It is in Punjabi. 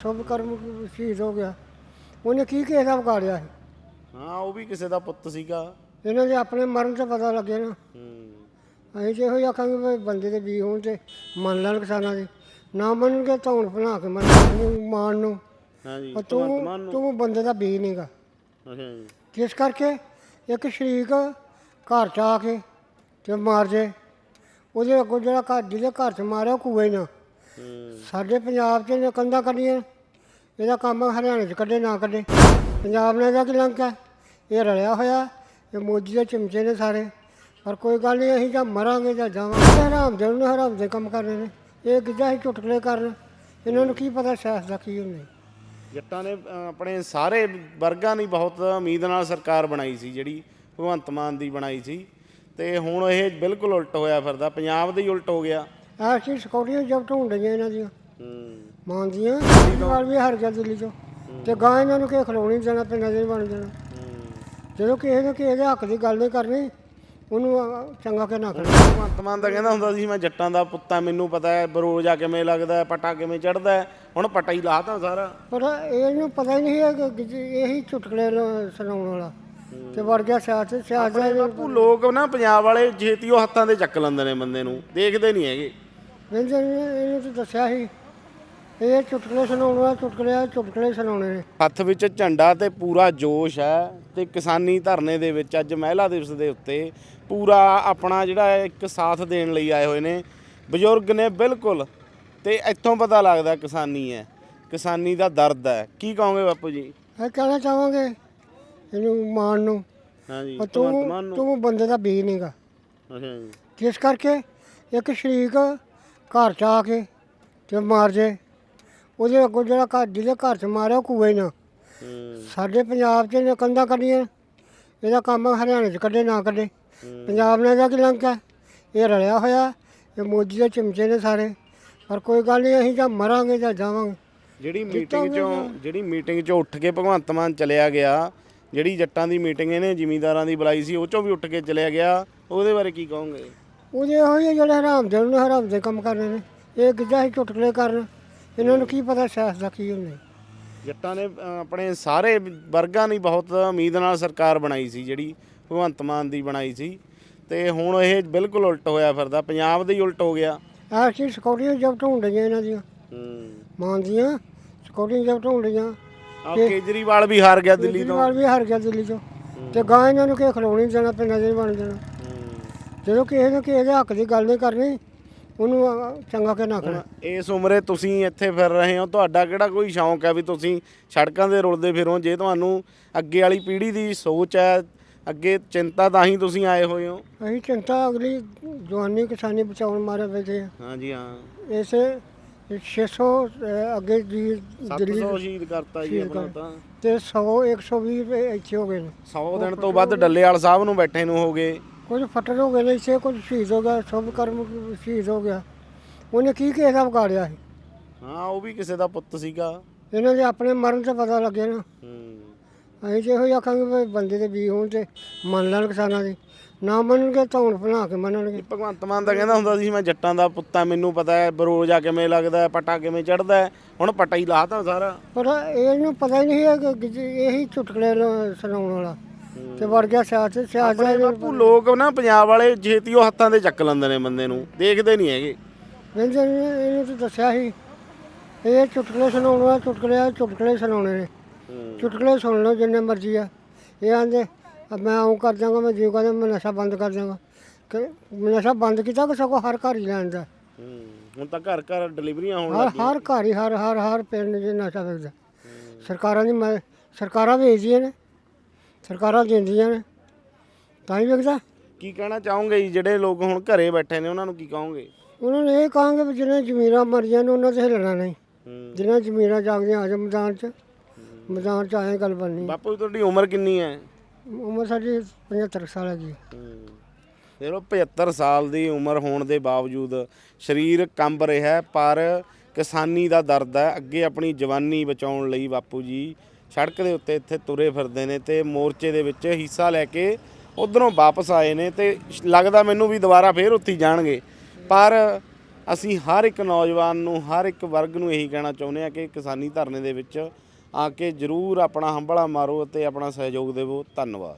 ਸਭ ਕਰਮ ਸ਼ਹੀਦ ਹੋ ਗਿਆ। ਉਹਨੇ ਕੀ ਕਿਸੇ ਦਾ ਵਿਗਾੜਿਆ ਸੀ? ਹਾਂ ਉਹ ਵੀ ਕਿਸੇ ਦਾ ਪੁੱਤ ਸੀਗਾ। ਇਹਨਾਂ ਦੇ ਆਪਣੇ ਮਰਨ ਤੋਂ ਪਤਾ ਲੱਗੇ ਨਾ। ਹੂੰ। ਅਸੀਂ ਤੇ ਇਹੋ ਹੀ ਆਖਾਂਗੇ ਵੀ ਬੰਦੇ ਦੇ ਬੀ ਹੋਣ ਤੇ ਮੰਨ ਲੈਣ ਕਿਸਾਨਾਂ ਦੀ। ਨਾ ਮੰਨਣਗੇ ਧੌਣ ਬਣਾ ਕੇ ਮੰਨ ਮਾਨ ਨੂੰ ਹਾਂਜੀ ਪਰ ਭਗਵੰਤ ਮਾਨ ਤੂੰ ਨੂੰ। ਤੂੰ ਬੰਦੇ ਦਾ ਬੀ ਨਹੀਂਗਾ ਅੱਛਾ ਜੀ। ਕਿਸ ਕਰਕੇ ਇੱਕ ਸ਼ਰੀਕ ਘਰ ਚ ਆ ਕੇ ਤੇ ਮਾਰ ਜੇ। ਉਹਦੇ ਅੱਗੋਂ ਜਿਹੜਾ ਘਰ ਜਿਹਦੇ ਘਰ ਚ ਮਾਰਿਆ ਉਹ ਕੂਏ ਨਾ। ਸਾਡੇ ਪੰਜਾਬ 'ਚ ਇਹਨੇ ਕੰਧਾਂ ਕੱਢੀਆਂ। ਇਹਦਾ ਕੰਮ ਹਰਿਆਣੇ 'ਚ ਕੱਢੇ, ਨਾ ਕੱਢੇ। ਪੰਜਾਬ ਨੇ ਇਹਦਾ ਕੀ ਲੰਕ ਹੈ ਇਹ ਰਲਿਆ ਹੋਇਆ, ਇਹ ਮੋਦੀ ਦੇ ਚਮਚੇ ਨੇ ਸਾਰੇ। ਪਰ ਕੋਈ ਗੱਲ ਨਹੀਂ, ਅਸੀਂ ਜਾਂ ਮਰਾਂਗੇ ਜਾਂ ਜਾਵਾਂਗੇ। ਹਰਾਮ ਦੇ ਨੂੰ ਹਰਾਮ ਦੇ ਕੰਮ ਕਰਨੇ ਨੇ। ਇਹ ਕਿੱਦਾਂ ਹੀ ਚੁਟਕਲੇ ਕਰਨ ਇਹਨਾਂ ਨੂੰ ਕੀ ਪਤਾ ਸਿਆਸਤ ਦਾ ਕੀ ਹੁੰਦਾ। ਜੱਟਾਂ ਨੇ ਆਪਣੇ ਸਾਰੇ ਵਰਗਾਂ ਦੀ ਬਹੁਤ ਉਮੀਦ ਨਾਲ ਸਰਕਾਰ ਬਣਾਈ ਸੀ, ਜਿਹੜੀ ਭਗਵੰਤ ਮਾਨ ਦੀ ਬਣਾਈ ਸੀ। ਤੇ ਹੁਣ ਇਹ ਬਿਲਕੁਲ ਉਲਟ ਹੋਇਆ ਫਿਰਦਾ। ਪੰਜਾਬ ਦੇ ਹੀ ਉਲਟ ਹੋ ਗਿਆ। ਆਹ ਸੀ ਸਿਕਿਉਰਟੀਆਂ ਜਬ ਢੂੰਡੀਆਂ ਇਹਨਾਂ ਦੀਆਂ। ਹੂੰ। ਮਾਨ ਦੀਆਂ ਕੇਜਰੀਵਾਲ ਵੀ ਹਰ ਗਿਆ ਦਿੱਲੀ ਚੋਂ। ਤੇ ਗਾਂ ਇਹਨਾਂ ਨੂੰ ਕਿਸੇ ਖਲੋਣੀ ਨਹੀਂ ਦੇਣਾ ਪਿੰਡਾਂ ਬਣ ਜਾਣਾ ਜਦੋਂ ਕਿਸੇ ਨੇ ਕਿਸੇ ਦੇ ਹੱਕ ਦੀ ਗੱਲ ਨਹੀਂ ਕਰਨੀ ਉਹਨੂੰ ਅਹ, ਚੰਗਾ ਕਿ ਨਾ ਕਰਨਾ ਭਗਵੰਤ ਮਾਨ ਤਾਂ ਕਹਿੰਦਾ ਹੁੰਦਾ ਸੀ ਮੈਂ ਜੱਟਾਂ ਦਾ ਪੁੱਤਾ ਮੈਨੂੰ ਪਤਾ ਹੈ ਬਰੋਜਾ ਕਿਵੇਂ ਲੱਗਦਾ ਹੈ ਪਟਾ ਕਿਵੇਂ ਚੜਦਾ ਹੈ। ਹੁਣ ਪਟਾ ਹੀ ਲਾਤਾ ਸਾਰਾ। ਪਰ ਇਹਨੂੰ ਪਤਾ ਹੀ ਨਹੀਂ ਹੈ ਕਿ ਇਹੀ ਚੁਟਕਲੇ ਨੂੰ ਸੁਣਾਉਣ ਵਾਲਾ। ਤੇ ਵੜ ਗਿਆ ਸਿਆਸਤ ਸਿਆਸਤ ਦਾ ਬਾਪੂ ਲੋਕ ਨਾ ਪੰਜਾਬ ਵਾਲੇ ਛੇਤੀ ਉਹ ਹੱਥਾਂ ਤੇ ਚੱਕ ਲੈਂਦੇ ਨੇ ਬੰਦੇ ਨੂੰ। ਦੇਖਦੇ ਨਹੀਂ ਹੈਗੇ। ਵਿੰਦਰ ਇਹਨੂੰ ਤਾਂ ਦੱਸਿਆ ਸੀ। ਇਹ ਚੁਟਕਲੇ ਸੁਣਾਉਣ ਚੁਟਕਲੇ ਆ ਚੁਟਕਲੇ ਸੁਣਾਉਣੇ ਨੇ। ਹੱਥ ਵਿੱਚ ਝੰਡਾ ਤੇ ਪੂਰਾ ਜੋਸ਼ ਹੈ ਤੇ ਕਿਸਾਨੀ ਧਰਨੇ ਦੇ ਵਿੱਚ ਅੱਜ ਮਹਿਲਾ ਦਿਵਸ ਦੇ ਉੱਤੇ ਪੂਰਾ ਆਪਣਾ ਜਿਹੜਾ ਹੈ ਇੱਕ ਸਾਥ ਦੇਣ ਲਈ ਆਏ ਹੋਏ ਨੇ। ਬਜ਼ੁਰਗ ਨੇ ਬਿਲਕੁਲ ਤੇ ਇੱਥੋਂ ਪਤਾ ਲੱਗਦਾ ਕਿਸਾਨੀ ਹੈ। ਕਿਸਾਨੀ ਦਾ ਦਰਦ ਹੈ। ਕੀ ਕਹੋਗੇ ਬਾਪੂ ਜੀ? ਇਹ ਕਹਿਣਾ ਚਾਹਾਂਗੇ ਇਹਨੂੰ ਮਾਨ ਨੂੰ। ਹਾਂਜੀ ਪਰ ਭਗਵੰਤ ਮਾਨ ਤੂੰ ਨੂੰ। ਤੂੰ ਬੰਦੇ ਦਾ ਬੀ ਨਹੀਂਗਾ ਅੱਛਾ ਜੀ। ਕਿਸ ਕਰਕੇ ਇੱਕ ਸ਼ਰੀਕ ਘਰ ਚ ਆ ਕੇ ਤੇ ਮਾਰ ਜੇ। ਉਹਦੇ ਅੱਗੋਂ ਜਿਹੜਾ ਘਰ ਜਿਹਦੇ ਘਰ ਚ ਮਾਰਿਆ ਕੂਏ ਨਾ। ਸਾਡੇ ਪੰਜਾਬ 'ਚ ਇਹਨੇ ਕੰਧਾਂ ਕੱਢੀਆਂ। ਇਹਦਾ ਕੰਮ ਹਰਿਆਣੇ 'ਚ ਕੱਢੇ ਨਾ ਕੱਢੇ। ਪੰਜਾਬ ਨੇ ਇਹਦਾ ਕੀ ਲੰਕ ਹੈ ਇਹ ਰਲਿਆ ਹੋਇਆ। ਇਹ ਮੋਦੀ ਦੇ ਚਮਚੇ ਨੇ ਸਾਰੇ। ਪਰ ਕੋਈ ਗੱਲ ਨਹੀਂ ਅਸੀਂ ਜਾਂ ਮਰਾਂਗੇ ਜਾਂ ਜਾਵਾਂਗੇ। ਜਿਹੜੀ ਮੀਟਿੰਗ ਚੋਂ ਜਿਹੜੀ ਮੀਟਿੰਗ ਚੋਂ ਉੱਠ ਕੇ ਭਗਵੰਤ ਮਾਨ ਚਲਿਆ ਗਿਆ ਜਿਹੜੀ ਜੱਟਾਂ ਦੀ ਮੀਟਿੰਗ ਇਹਨੇ ਜ਼ਿਮੀਂਦਾਰਾਂ ਦੀ ਬੁਲਾਈ ਸੀ ਉਹ ਚੋਂ ਵੀ ਉੱਠ ਕੇ ਚਲਿਆ ਗਿਆ। ਉਹਦੇ ਬਾਰੇ ਕੀ ਕਹੋਗੇ? ਉਹਦੇ ਇਹੋ ਜਿਹੇ ਜਿਹੜੇ ਹਰਾਮ ਦੇ ਨੂੰ ਹਰਾਮ ਦੇ ਕੰਮ ਕਰਨੇ ਨੇ ਇਹ ਕਿੱਦਾਂ ਹੀ ਚੁਟਕਲੇ ਕਰਨ ਇਹਨਾਂ ਨੂੰ ਕੀ ਪਤਾ ਸਿਆਸਤ ਦਾ ਕੀ ਹੁੰਦਾ। ਜੱਟਾਂ ਨੇ ਆਪਣੇ ਸਾਰੇ ਵਰਗਾਂ ਦੀ ਬਹੁਤ ਉਮੀਦ ਨਾਲ ਸਰਕਾਰ ਬਣਾਈ ਸੀ ਜਿਹੜੀ ਭਗਵੰਤ ਮਾਨ ਦੀ ਬਣਾਈ ਸੀ। ਤੇ ਹੁਣ ਇਹ ਬਿਲਕੁਲ ਉਲਟ ਹੋਇਆ ਫਿਰਦਾ ਪੰਜਾਬ ਦੇ ਹੀ ਉਲਟ ਹੋ ਗਿਆ। ਆਹ ਸੀ ਸਿਕਿਉਰਟੀਆਂ ਜਬ ਢੂੰਡੀਆਂ ਇਹਨਾਂ ਦੀਆਂ। ਹੂੰ। ਮਾਨ ਦੀਆਂ ਸਿਕਿਉਰਟੀਆਂ ਜਬ ਢੂੰਡੀਆਂ ਆ ਕੇਜਰੀਵਾਲ ਵੀ ਹਾਰ ਗਿਆ ਦਿੱਲੀ ਤੋਂ। ਕੇਜਰੀਵਾਲ ਵੀ ਹਾਰ ਗਿਆ ਦਿੱਲੀ ਚੋਂ ਤੇ ਗਾਂ ਇਹਨਾਂ ਨੂੰ ਕਿਸੇ ਖਲੋਣੀ ਦੇਣਾ ਪਿੰਡਾਂ 'ਚ ਬਣ ਜਾਣਾ। ਜਦੋਂ ਕਿਸੇ ਨੇ ਕਿਸੇ ਦੇ ਹੱਕ ਦੀ ਗੱਲ ਨਹੀਂ ਕਰਨੀ ਉਹਨੂੰ ਅਹ, ਚੰਗਾ ਕਿ ਨਾ ਕਰਨਾ ਇਸ ਉਮਰੇ ਤੁਸੀਂ ਇੱਥੇ ਫਿਰ ਰਹੇ ਹੋ ਤੁਹਾਡਾ ਕਿਹੜਾ ਕੋਈ ਸ਼ੌਂਕ ਹੈ ਵੀ ਤੁਸੀਂ ਸੜਕਾਂ ਦੇ ਰੁਲਦੇ ਫਿਰੋ? ਜੇ ਤੁਹਾਨੂੰ ਅੱਗੇ ਵਾਲੀ ਪੀੜ੍ਹੀ ਦੀ ਸੋਚ ਹੈ ਅੱਗੇ ਚਿੰਤਾ ਤਾਂ ਹੀ ਤੁਸੀਂ ਆਏ ਹੋਏ ਹੋ। ਅਸੀਂ ਚਿੰਤਾ ਅਗਲੀ ਜਵਾਨੀ ਕਿਸਾਨੀ ਬਚਾਉਣ ਮਾਰੇ ਬੈਠੇ ਆ ਹਾਂਜੀ ਹਾਂ। ਇਸੇ 600 ਅਹ, ਅੱਗੇ ਦੀ ਦਿੱਲੀ 700 ਸ਼ਹੀਦ ਕਰਤਾ ਜੀ ਆਪਣਾ ਤਾਂ। ਤੇ 100 120 ਰੁਪਏ ਇੱਥੇ ਹੋ ਗਏ ਨੇ। 100 ਦਿਨ ਤੋਂ ਵੱਧ ਡੱਲੇਵਾਲ ਸਾਹਿਬ ਨੂੰ ਬੈਠੇ ਨੂੰ ਹੋ ਗਏ। ਕੁਝ ਫੱਟੜ ਹੋ ਗਏ ਨੇ ਇਸੇ ਕੁਝ ਸ਼ਹੀਦ ਹੋ ਗਿਆ ਸਭ ਕਰਮ ਸ਼ਹੀਦ ਹੋ ਗਿਆ। ਉਹਨੇ ਕੀ ਕਿਸੇ ਦਾ ਵਿਗਾੜਿਆ ਸੀ? ਹਾਂ ਉਹ ਵੀ ਕਿਸੇ ਦਾ ਪੁੱਤ ਸੀਗਾ। ਇਹਨਾਂ ਦੇ ਆਪਣੇ ਮਰਨ ਤੋਂ ਪਤਾ ਲੱਗੇ ਨਾ। ਹੂੰ। ਅਸੀਂ ਤੇ ਇਹੋ ਹੀ ਆਖਾਂਗੇ ਵੀ ਬੰਦੇ ਦੇ ਬੀ ਹੋਣ ਤੇ ਮੰਨ ਲੈਣ ਕਿਸਾਨਾਂ ਦੀ। ਨਾ ਮੰਨਣਗੇ ਧੌਣ ਬਣਾ ਕੇ ਮੰਨਣਗੇ। ਭਗਵੰਤ ਮਾਨ ਤਾਂ ਕਹਿੰਦਾ ਹੁੰਦਾ ਸੀ ਮੈਂ ਜੱਟਾਂ ਦਾ ਪੁੱਤਾ ਮੈਨੂੰ ਪਤਾ ਹੈ ਬਰੋਜਾ ਕਿਵੇਂ ਲੱਗਦਾ ਹੈ ਪਟਾ ਕਿਵੇਂ ਚੜਦਾ ਹੈ। ਹੁਣ ਪਟਾ ਹੀ ਲਾਤਾ ਸਾਰਾ। ਪਰ ਇਹਨੂੰ ਪਤਾ ਹੀ ਨਹੀਂ ਹੈ ਕਿ ਇਹੀ ਚੁਟਕਲੇ ਸੁਣਾਉਣ ਵਾਲਾ। ਤੇ ਵੜ ਗਿਆ ਸਿਆਸਤ ਸਿਆਸਤ ਦਾ ਬਾਪੂ ਲੋਕ ਨਾ ਪੰਜਾਬ ਵਾਲੇ ਛੇਤੀ ਉਹ ਹੱਥਾਂ ਤੇ ਚੱਕ ਲੈਂਦੇ ਨੇ ਬੰਦੇ ਨੂੰ ਦੇਖਦੇ ਨਹੀਂ ਹੈਗੇ। ਵਿੰਦਰ ਇਹਨੂੰ ਤਾਂ ਦੱਸਿਆ ਸੀ। ਇਹ ਚੁਟਕਲੇ ਸੁਣਾਉਣ ਚੁਟਕਲੇ ਆ ਚੁਟਕਲੇ ਸੁਣਾਉਣੇ ਨੇ। ਚੁਟਕਲੇ ਸੁਣ ਲਓ ਜਿੰਨੇ ਮਰਜ਼ੀ ਆ। ਇਹ ਆਂਦੇ ਮੈਂ ਆਉਂ ਕਰ ਜਾਵਾਂਗਾ ਮੈਂ ਜੀ ਕਹਿੰਦਾ ਮੈਂ ਨਸ਼ਾ ਬੰਦ ਕਰ ਜਾਵਾਂਗਾ ਕਿ ਨਸ਼ਾ ਬੰਦ ਕੀਤਾ ਕਿ ਸਗੋਂ ਹਰ ਘਰ ਹੀ ਲੈਣ ਦਾ। ਹੂੰ ਹੁਣ ਤਾਂ ਘਰ ਘਰ ਡਿਲੀਵਰੀਆਂ ਹੋਣ ਹਰ ਲੱਗ ਹਰ ਘਰ ਹੀ ਹਰ ਹਰ ਹਰ ਪਿੰਡ 'ਚ ਨਸ਼ਾ ਵਿਕਦਾ ਸਰਕਾਰਾਂ ਦੀ ਮ- ਸਰਕਾਰਾਂ ਵੇਚਦੀਆਂ ਨੇ। ਸਰਕਾਰਾਂ ਦਿੰਦੀਆਂ ਨੇ। ਤਾਂ ਹੀ ਵਿਕਦਾ ਕੀ ਕਹਿਣਾ ਚਾਹੋਗੇ ਜੀ? ਜਿਹੜੇ ਲੋਕ ਹੁਣ ਘਰੇ ਬੈਠੇ ਨੇ ਉਹਨਾਂ ਨੂੰ ਕੀ ਕਹੋਗੇ? ਉਹਨਾਂ ਨੂੰ ਇਹ ਕਹਾਂਗੇ ਵੀ ਜਿਹਨੇ ਜ਼ਮੀਰਾਂ ਮਰਜ਼ੀਆਂ ਨੇ ਉਹਨਾਂ ਤੇ ਹਿੱਲਣਾ ਨਹੀਂ। ਜਿਹਨਾਂ ਜ਼ਮੀਰਾਂ ਜਾਗਦੀਆਂ ਆ ਜਾ ਮੈਦਾਨ 'ਚ। ਮੈਦਾਨ 'ਚ ਆਏ ਗੱਲ ਬਣਨੀ। ਬਾਪੂ ਜੀ, ਤੁਹਾਡੀ ਉਮਰ ਕਿੰਨੀ ਹੈ? ਉਮਰ ਸਾਡੀ 75 ਸਾਲ ਹੈਗੀ ਦੇਖੋ 75 ਸਾਲ ਦੀ ਉਮਰ ਹੋਣ ਦੇ ਬਾਵਜੂਦ ਸਰੀਰ ਕੰਬ ਰਿਹਾ ਹੈ, ਪਰ ਕਿਸਾਨੀ ਦਾ ਦਰਦ ਹੈ। ਅੱਗੇ ਆਪਣੀ ਜਵਾਨੀ ਬਚਾਉਣ ਲਈ ਬਾਪੂ ਜੀ ਸੜਕ ਦੇ ਉੱਤੇ ਇੱਥੇ ਤੁਰੇ ਫਿਰਦੇ ਨੇ ਤੇ ਮੋਰਚੇ ਦੇ ਵਿੱਚ ਹਿੱਸਾ ਲੈ ਕੇ ਉਧਰੋਂ ਵਾਪਸ ਆਏ ਨੇ ਤੇ ਲੱਗਦਾ ਮੈਨੂੰ ਵੀ ਦੁਬਾਰਾ ਫੇਰ ਉੱਥੇ ਜਾਣਗੇ। ਪਰ ਅਸੀਂ ਹਰ ਇੱਕ ਨੌਜਵਾਨ ਨੂੰ, ਹਰ ਇੱਕ ਵਰਗ ਨੂੰ ਇਹੀ ਕਹਿਣਾ ਚਾਹੁੰਦੇ ਆ ਕਿ ਕਿਸਾਨੀ ਧਰਨੇ ਦੇ ਵਿੱਚ ਆ ਕੇ ਜਰੂਰ ਆਪਣਾ ਹੰਬਲਾ ਮਾਰੋ ਅਤੇ ਆਪਣਾ ਸਹਿਯੋਗ ਦੇਵੋ। ਧੰਨਵਾਦ।